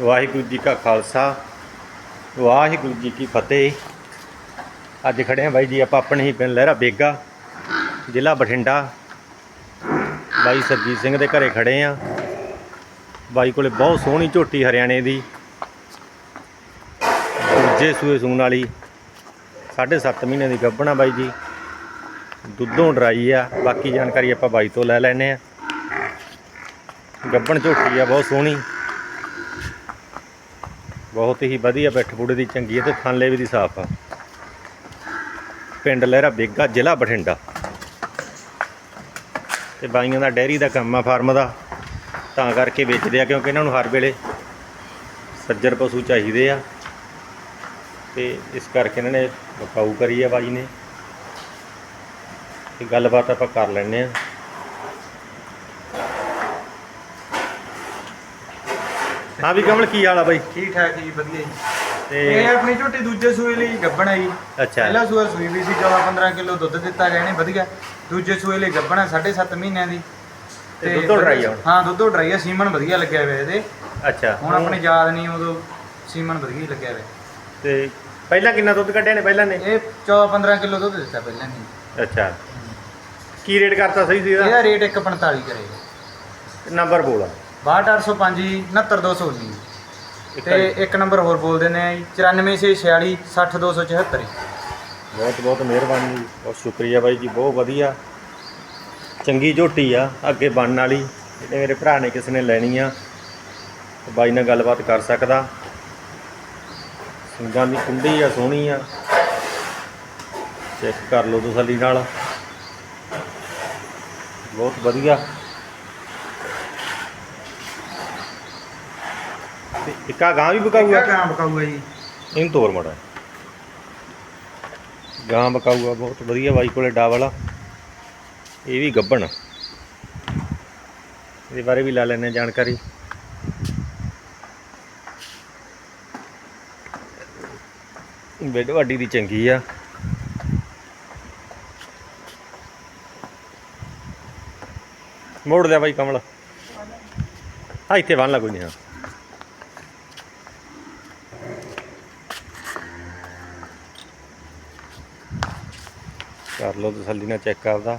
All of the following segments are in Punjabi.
ਵਾਹਿਗੁਰੂ ਜੀ ਕਾ ਖਾਲਸਾ, ਵਾਹਿਗੁਰੂ ਜੀ ਕੀ ਫਤਿਹ। ਅੱਜ ਖੜੇ ਆ ਬਾਈ ਜੀ, ਆਪਾਂ ਆਪਣੇ ਹੀ ਪਿੰਡ ਲਹਿਰਾ ਬੇਗਾ, ਜ਼ਿਲ੍ਹਾ ਬਠਿੰਡਾ। ਬਾਈ ਸਰਜੀਤ ਸਿੰਘ ਦੇ ਘਰੇ ਖੜੇ ਆ ਬਾਈ ਕੋਲੇ ਬਹੁਤ ਸੋਹਣੀ ਝੋਟੀ ਹਰਿਆਣੇ ਦੀ, ਦੂਜੇ ਸੂਏ ਸੂਣ ਵਾਲੀ 7.5 ਮਹੀਨੇ ਦੀ ਗੱਭਣਾ ਬਾਈ ਜੀ। ਦੁੱਧੋਂ ਡਰਾਈ ਆ, ਬਾਕੀ ਜਾਣਕਾਰੀ ਆਪਾਂ ਬਾਈ ਤੋਂ ਲੈ ਲੈਨੇ ਆ ਗੱਭਣ ਝੋਟੀ ਆ, ਬਹੁਤ ਸੋਹਣੀ। ਬਹੁਤ ਹੀ ਵਧੀਆ ਪਿੱਠ ਪੁੜੇ ਦੀ ਚੰਗੀ ਹੈ ਤੇ ਥਾਂਲੇ ਵੀ ਦੀ ਸਾਫ਼ ਆ। ਪਿੰਡ ਲਹਿਰਾ ਬੇਗਾ, ਜ਼ਿਲ੍ਹਾ ਬਠਿੰਡਾ। ਤੇ ਬਾਈਆਂ ਦਾ ਡੈਰੀ ਦਾ ਕੰਮ ਆ ਫਾਰਮ ਦਾ, ਤਾਂ ਕਰਕੇ ਵੇਚਦੇ ਆ ਕਿਉਂਕਿ ਇਹਨਾਂ ਨੂੰ ਹਰ ਵੇਲੇ ਸੱਜਰ ਪਸ਼ੂ ਚਾਹੀਦੇ ਆ। ਤੇ ਇਸ ਕਰਕੇ ਇਹਨਾਂ ਨੇ ਬਕਾਊ ਕਰੀ ਆ ਬਾਈ ਨੇ। ਤੇ ਗੱਲਬਾਤ ਆਪਾਂ ਕਰ ਲੈਣੇ ਆ। ਹਾਂ ਵੀ ਕਮਲ ਕੀ ਹਾਲ ਆ ਬਾਈ? ਠੀਕ ਠਾਕ ਜੀ ਵਧੀਆ ਜੀ। ਤੇ ਇਹ ਆਪਣੀ ਝੋਟੀ ਦੂਜੇ ਸੂਏ ਲਈ ਗੱਬਣ ਹੈ ਜੀ। ਅੱਛਾ। ਪਹਿਲਾ ਸੂਆ ਸੂਈ ਵੀ ਸੀ 14 15 ਕਿਲੋ ਦੁੱਧ ਦਿੱਤਾ ਗਿਆ ਇਹਨੇ ਵਧੀਆ। ਦੂਜੇ ਸੂਏ ਲਈ ਗੱਬਣ ਹੈ 7.5 ਮਹੀਨਿਆਂ ਦੀ। ਤੇ ਦੁੱਧੋਂ ਡਰਾਈ ਆ? ਹਾਂ ਦੁੱਧੋਂ ਡਰਾਈ ਆ ਸੀਮਨ ਵਧੀਆ ਲੱਗਿਆ ਹੋਇਆ ਇਹਦੇ। ਅੱਛਾ। ਹੁਣ ਆਪਣੇ ਯਾਦ ਨਹੀਂ ਉਦੋਂ ਸੀਮਨ ਵਧੀਆ ਹੀ ਲੱਗਿਆ ਹੋਇਆ ਤੇ ਪਹਿਲਾਂ ਕਿੰਨਾ ਦੁੱਧ ਕੱਢਿਆ ਨੇ ਪਹਿਲਾਂ ਨੇ? ਇਹ 14 15 ਕਿਲੋ ਦੁੱਧ ਦਿੱਤਾ ਪਹਿਲਾਂ ਨਹੀਂ ਅੱਛਾ। ਕੀ ਰੇਟ ਕਰਤਾ ਸਹੀ ਸੀ ਇਹਦਾ? ਇਹਦਾ ਰੇਟ 145 ਕਰੇਗਾ ਨੰਬਰ ਬੋਲ 62805 69219 ਤੇ ਇੱਕ ਨੰਬਰ ਹੋਰ ਬੋਲ ਦਿੰਦੇ ਆ ਜੀ 9446 60274 ਬਹੁਤ ਬਹੁਤ ਮਿਹਰਬਾਨੀ ਜੀ ਬਹੁਤ ਸ਼ੁਕਰੀਆ ਬਾਈ ਜੀ ਬਹੁਤ ਵਧੀਆ। ਚੰਗੀ ਝੋਟੀ ਆ ਅੱਗੇ ਬਣਨ ਵਾਲੀ। ਜਿਹੜੇ ਮੇਰੇ ਭਰਾ ਨੇ ਕਿਸੇ ਨੇ ਲੈਣੀ ਆ। ਬਾਈ ਨਾਲ ਗੱਲਬਾਤ ਕਰ ਸਕਦਾ। ਸਿੰਘਾਂ ਦੀ ਕੁੰਡੀ ਆ ਸੋਹਣੀ ਆ। ਚੈੱਕ ਕਰ ਲਓ ਤਸੱਲੀ ਨਾਲ। ਬਹੁਤ ਵਧੀਆ। ਤੇ ਇੱਕਾ ਗਾਂ ਵੀ ਬਕਾਊਗਾ ਗਾਂ ਬਕਾਊਗਾ ਜੀ। ਇਹਨੂੰ ਤੋਰ ਮੜਾ ਗਾਂ ਬਕਾਊਗਾ ਬਹੁਤ ਵਧੀਆ ਬਾਈ ਕੋਲੇ ਡਾਵਲ ਆ ਇਹ ਵੀ ਗੱਬਣ। ਇਹਦੇ ਬਾਰੇ ਵੀ ਲੈ ਲੈਣੇ ਜਾਣਕਾਰੀ। ਬੈਡ ਵੱਡੀ ਦੀ ਚੰਗੀ ਆ। ਮੋੜ ਲਿਆ ਬਾਈ ਕਮਲ। ਹਾਂ ਇੱਥੇ ਬੰਨ ਲਾ ਕੋਈ ਨਹੀਂ ਹਾਂ। ਕਰ ਲਓ ਤਸੱਲੀ ਨਾਲ ਚੈੱਕ ਕਰਦਾ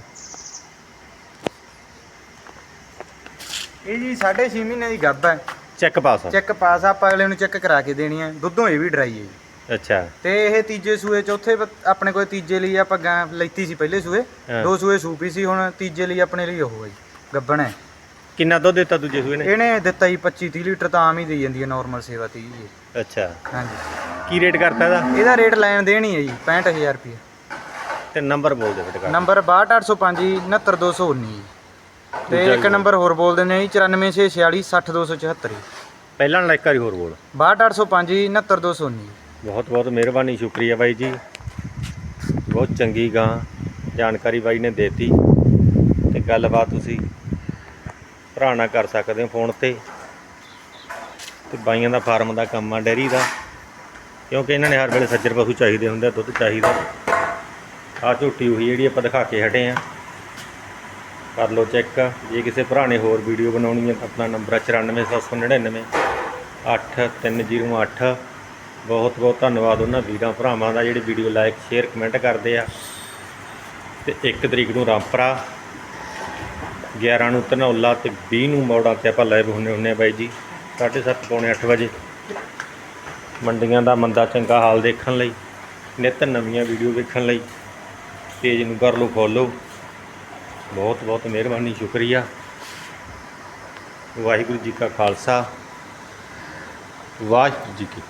ਇਹ ਜੀ 6.5 ਮਹੀਨੇ ਦੀ ਗੱਭ ਹੈ। ਚੈੱਕ ਪਾਸ ਆ। ਚੈੱਕ ਪਾਸ ਆ, ਆਪਾਂ ਅਗਲੇ ਨੂੰ ਚੈੱਕ ਕਰਾ ਕੇ ਦੇਣੀ ਹੈ। ਦੁੱਧੋਂ ਇਹ ਵੀ ਡਰਾਈ ਹੈ ਜੀ। ਅੱਛਾ। ਤੇ ਇਹ ਤੀਜੇ ਸੂਏ ਚੌਥੇ ਬ- ਆਪਣੇ ਕੋਲ ਤੀਜੇ ਲਈ ਆਪਾਂ ਗਾਂ ਲੈਤੀ ਸੀ ਪਹਿਲੇ ਸੂਏ। ਹਾਂ। ਦੋ ਸੂਏ ਸੂਪੀ ਸੀ ਹੁਣ ਤੀਜੇ ਲਈ ਆਪਣੇ ਲਈ ਉਹ ਹੈ ਜੀ ਗੱਬਣ ਹੈ। ਕਿੰਨਾ ਦੁੱਧ ਦਿੱਤਾ ਦੂਜੇ ਸੂਏ ਨੇ? ਇਹਨੇ ਦਿੱਤਾ ਜੀ 25 30 ਲੀਟਰ ਤਾਂ ਆਮ ਹੀ ਦੇਈ ਜਾਂਦੀ ਹੈ ਨਾਰਮਲ ਸੇਵਾ ਤੀ ਜੀ ਅੱਛਾ। ਹਾਂਜੀ। ਕੀ ਰੇਟ ਕਰਤਾ ਇਹਦਾ? ਇਹਦਾ ਰੇਟ ਲੈਣ ਦੇਣੀ ਹੈ ਜੀ 65000 ਰੁਪਏ। ਤੇ ਨੰਬਰ ਬੋਲ ਦੇ ਬੇਟਾ ਨੰਬਰ 62805 69219 ਜੀ ਤੇ ਦੂਜਾ ਇੱਕ ਨੰਬਰ ਹੋਰ ਬੋਲ ਦਿੰਦੇ ਆ ਜੀ 94646 60274 ਪਹਿਲਾਂ ਨਾਲ ਇੱਕ ਵਾਰੀ ਹੋਰ ਬੋਲ। 62805 69219 ਬਹੁਤ ਬਹੁਤ ਮਿਹਰਬਾਨੀ ਸ਼ੁਕਰੀਆ ਬਾਈ ਜੀ। ਬਹੁਤ ਚੰਗੀ ਗਾਂ ਜਾਣਕਾਰੀ ਬਾਈ ਨੇ ਦੇਤੀ। ਤੇ ਗੱਲਬਾਤ ਤੁਸੀਂ ਭਰਾ ਨਾਲ ਕਰ ਸਕਦੇ ਹੋ ਫੋਨ ਤੇ। ਤੇ ਬਾਈਆਂ ਦਾ ਫਾਰਮ ਦਾ ਕੰਮ ਆ ਡੈਰੀ ਦਾ। ਕਿਉਂਕਿ ਇਹਨਾਂ ਨੇ ਹਰ ਵੇਲੇ ਸੱਜਰ ਪਸ਼ੂ ਚਾਹੀਦੇ ਹੁੰਦੇ ਆ ਦੁੱਧ ਚਾਹੀਦਾ। ਆ ਝੋਟੀ ਹੋਈ ਜਿਹੜੀ ਆਪਾਂ ਦਿਖਾ ਕੇ ਹਟੇ ਆ। ਕਰ ਲਓ ਚੈੱਕ। ਜੇ ਕਿਸੇ ਭਰਾ ਨੇ ਹੋਰ ਵੀਡੀਓ ਬਣਾਉਣੀ ਹੈ ਤਾਂ ਆਪਣਾ ਨੰਬਰ ਹੈ 94799 8308 ਬਹੁਤ ਬਹੁਤ ਧੰਨਵਾਦ ਉਹਨਾਂ ਵੀਰਾਂ ਭਰਾਵਾਂ ਦਾ ਜਿਹੜੇ ਵੀਡੀਓ ਲਾਈਕ ਸ਼ੇਅਰ, ਕਮੈਂਟ ਕਰਦੇ ਆ। ਤੇ 1 ਤਰੀਕ ਨੂੰ ਰਾਮਪਰਾ 11 ਨੂੰ ਧਨੌਲਾ ਤੇ 20 ਨੂੰ ਮੌੜਾ ਤੇ ਆਪਾਂ ਲਾਈਵ ਹੁੰਨੇ ਹੁੰਨੇ ਆ ਬਾਈ ਜੀ। 7:30 ਪੌਣੇ 8 ਵਜੇ। ਮੰਡੀਆਂ ਦਾ ਮੰਦਾ ਚੰਗਾ ਹਾਲ ਦੇਖਣ ਲਈ, ਨਿਤ ਨਵੀਆਂ ਵੀਡੀਓ ਵੇਖਣ ਲਈ। ਪੇਜ ਨੂੰ ਕਰ ਲਓ ਫੋਲੋ ਬਹੁਤ ਬਹੁਤ ਮਿਹਰਬਾਨੀ, ਸ਼ੁਕਰੀਆ। ਵਾਹਿਗੁਰੂ ਜੀ ਕਾ ਖਾਲਸਾ। ਵਾਹਿਗੁਰੂ ਜੀ ਕੀ